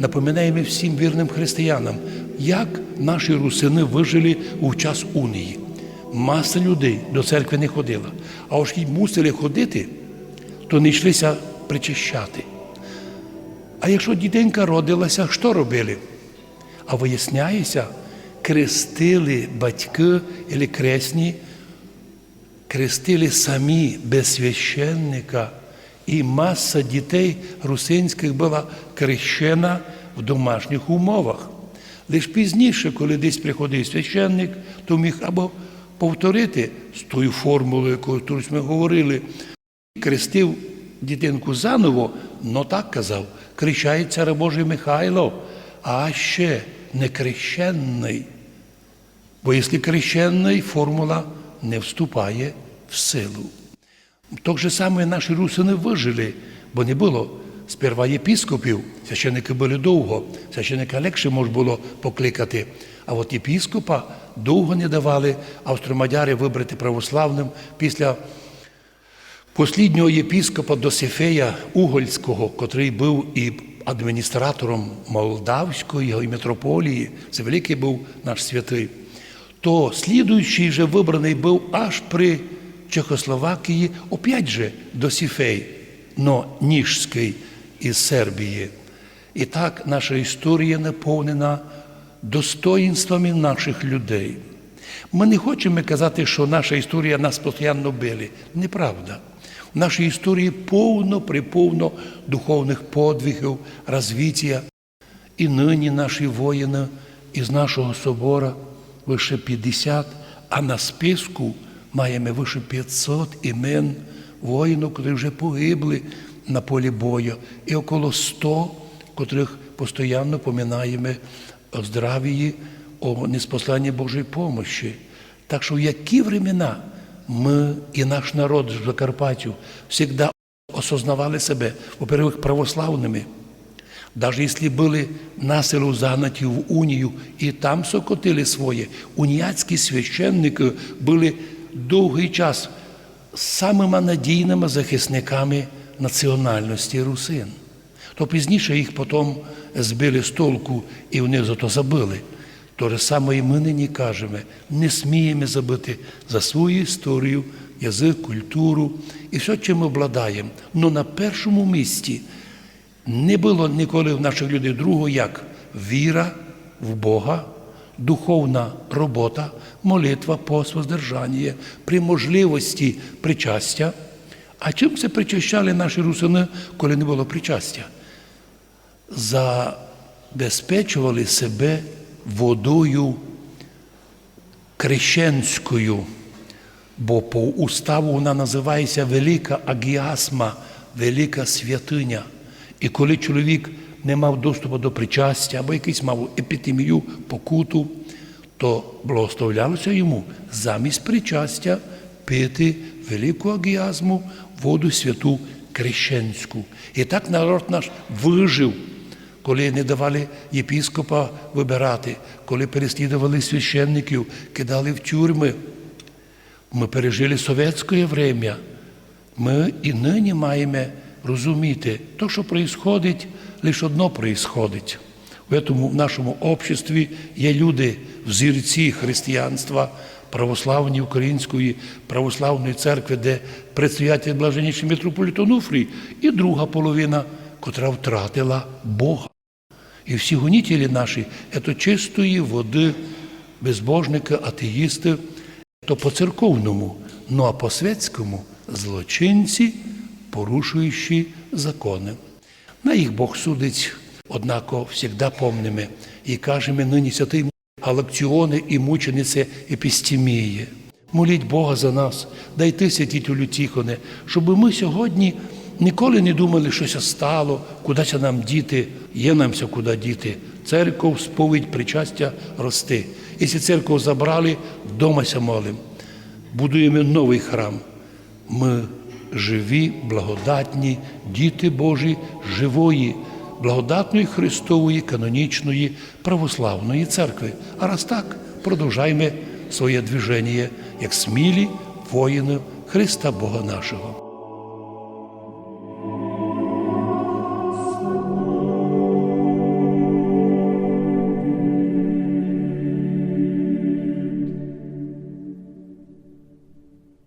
напоминаємо всім вірним християнам, як наші русини вижили у час унії. Маса людей до церкви не ходила. А ось мусили ходити, то не йшлися причащати. А якщо дітенька родилася, що робили? А виясняється, крестили батьки або кресні, крестили самі без священника, і маса дітей русинських була крещена в домашніх умовах. Лиш пізніше, коли десь приходив священник, то міг або повторити з тою формулою, тут ми говорили, крестив дитинку заново, но так казав, кричає цар Божий Михайло, а ще не крещенний. Бо якщо крещенний, формула не вступає в силу. Так же саме наші русини вижили, бо не було сперва єпіскопів, священники були довго, священника легше можна було покликати. А от єпіскопа довго не давали австромадяри вибрати православним після посліднього єпіскопа Досифея Угольського, котрий був і адміністратором Молдавської митрополії, це великий був наш святий, то слідуючий же вибраний був аж при Чехословакії, опять же Досифей, но Ніжський із Сербії. І так наша історія наповнена достоїнствами наших людей. Ми не хочемо казати, що наша історія нас постійно били. Неправда. В нашій історії повно приповно духовних подвигів, розвиття. І нині наші воїни із нашого собора вище 50, а на списку маємо вище 500 імен воїнів, які вже погибли на полі бою, і около 100, котрих постійно поминаємо о здравії, о неспосланні Божої помощі. Так що в які времена ми і наш народ з Закарпаттю завжди осознавали себе, во-первых, православними, Даже если были насилу загнаті в унію і там сокотили своє, уніяцькі священники були довгий час самими надійними захисниками національності русин. То пізніше їх потім збили з толку і вони за то забили. То же саме і ми нині кажемо, не сміємо забити за свою історію, язик, культуру і все, чим ми обладаємо. Но на першому місці не було ніколи в наших людей другого, як віра в Бога, духовна робота, молитва, пост, воздержання, при можливості причастя. А чим це причащали наші русини, коли не було причастя? Забезпечували себе водою крещенською, бо по уставу вона називається Велика Агіасма, Велика святиня. І коли чоловік не мав доступу до причастя або якийсь мав епідемію, покуту, то благословлялося йому замість причастя пити велику агіазму, воду святу крещенську. І так народ наш вижив, коли не давали єпіскопа вибирати, коли переслідували священників, кидали в тюрми. Ми пережили совєтське время. Ми і нині маємо розуміти, то, що происходить, лише одно происходить. В этому в нашому обществі є люди, взірці християнства, православної української православної церкви, де предстоятель блаженніший митрополит Онуфрій, і друга половина, котра втратила Бога. І всі гонітелі наші це чистої води, безбожники, атеїсти, то по церковному, ну а по святському злочинці, порушуючи закони. На їх Бог судить, однако завжди помними, і кажемо нині святий галакціони і мученице епістемії. Моліть Бога за нас, дайте святітелю Тихоне, щоб ми сьогодні ніколи не думали, що стало, кудися нам діти, є намся куди діти. Церков, сповідь, причастя рости. Якщо церкву забрали, вдомася молим. Будуємо новий храм. Ми живі, благодатні, діти Божі, живої, благодатної Христової, канонічної, православної церкви. А раз так, продовжаймо своє движення, як смілі воїни Христа Бога нашого.